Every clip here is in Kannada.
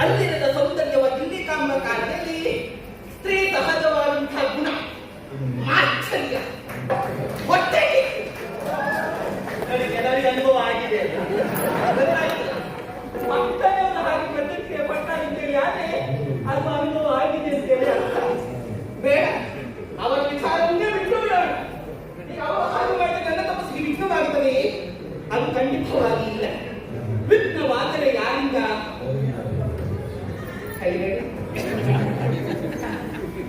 ಅಲ್ಲಿರದ ಸೌಂದರ್ಯವ ಇಲ್ಲಿ ಕಾಮ ಕಾಲದಲ್ಲಿ ಸ್ತ್ರೀ ಸಹಜವಾದಂತಹ ಗುಣ ಮಾತ್ಸರ್ಯ ಹೊಟ್ಟೆ ಅನುಭವ ಆಗಿದೆ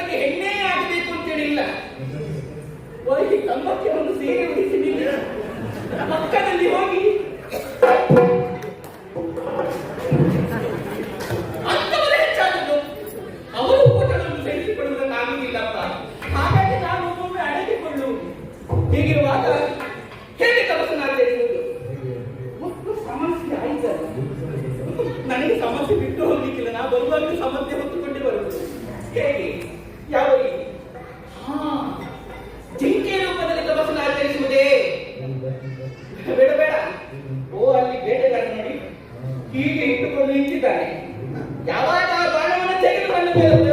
ತನಗೆ ಹೆಣ್ಣೇ ಆಗಬೇಕು ಅಂತ ಹೇಳಿಲ್ಲ ಒಳಗೆ ಕಂಬಕ್ಕೆ ಒಂದು ಸೀರೆ ಉಡಿಸಿ ನಿಲ್ಲಿಸಿ. ಹೀಗೆ ಇಟ್ಟುಕೊಂಡು ನಿಂತಿದ್ದಾನೆ ಯಾವಾಗ ಆ ಬಾಣವನ್ನು ತೆಗೆದುಕೊಂಡು ಬೀಳುತ್ತೆ